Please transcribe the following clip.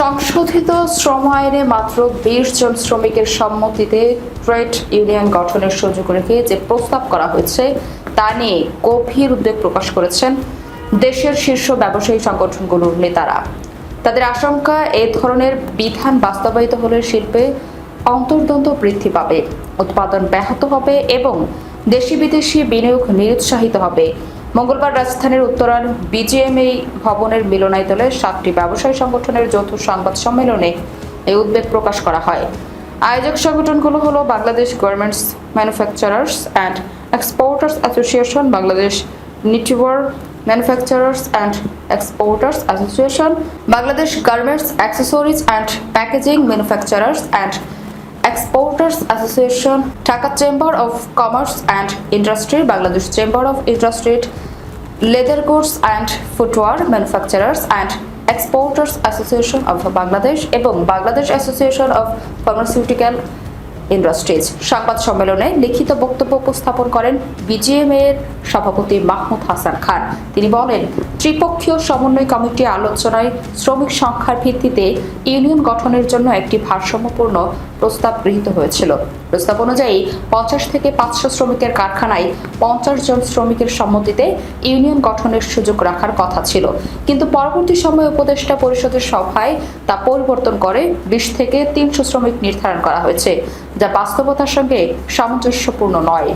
সংশোধিত শ্রম আইনে মাত্র বিশ জন শ্রমিকের সম্মতিতে ট্রেড ইউনিয়ন গঠনের সুযোগ রেখে যে প্রস্তাব করা হয়েছে তা নিয়ে গভীর উদ্বেগ প্রকাশ করেছেন দেশের শীর্ষ ব্যবসায়ী সংগঠনগুলোর নেতারা তাদের আশঙ্কা এ ধরনের বিধান বাস্তবায়িত হলে শিল্পে অন্তর্দন্ত বৃদ্ধি পাবে উৎপাদন ব্যাহত হবে এবং দেশি বিদেশি বিনিয়োগ নিরুৎসাহিত হবে মঙ্গলবার রাজধানীর উত্তরার বিজিএমএ ভবনের মিলনায়তলে সাতটি ব্যবসায়ী সংগঠনের যৌথ সংবাদ সম্মেলনে এই উদ্বেগ প্রকাশ করা হয় আয়োজক সংগঠনগুলো হলো Bangladesh garments manufacturers and exporters association Bangladesh knitwear manufacturers and exporters association Bangladesh garments accessories and packaging manufacturers and Exporters Association, Dhaka Chamber of Commerce and Industry, Bangladesh Chamber of Industry, Leather Goods and Footwear Manufacturers and Exporters Association of Bangladesh, Bangladesh Association of Pharmaceutical industries সংবাদ সম্মেলনে লিখিত বক্তব্য উপস্থাপন করেন BGMA এর সভাপতি মাহমুদ হাসান খান তিনি বলেন ত্রিপক্ষীয় সমন্বয় কমিটি আলোচনায় শ্রমিক সংখ্যার ভিত্তিতে ইউনিয়ন গঠনের জন্য একটি ভারসাম্যপূর্ণ প্রস্তাব গৃহীত হয়েছিল প্রস্তাব অনুযায়ী পঞ্চাশ থেকে পাঁচশো শ্রমিকের কারখানায় পঞ্চাশ জন শ্রমিকের সম্মতিতে ইউনিয়ন গঠনের সুযোগ রাখার কথা ছিল কিন্তু পরবর্তী সময়ে উপদেষ্টা পরিষদের সভায় তা পরিবর্তন করে বিশ থেকে তিনশো শ্রমিক নির্ধারণ করা হয়েছে যা বাস্তবতার সঙ্গে সামঞ্জস্যপূর্ণ নয়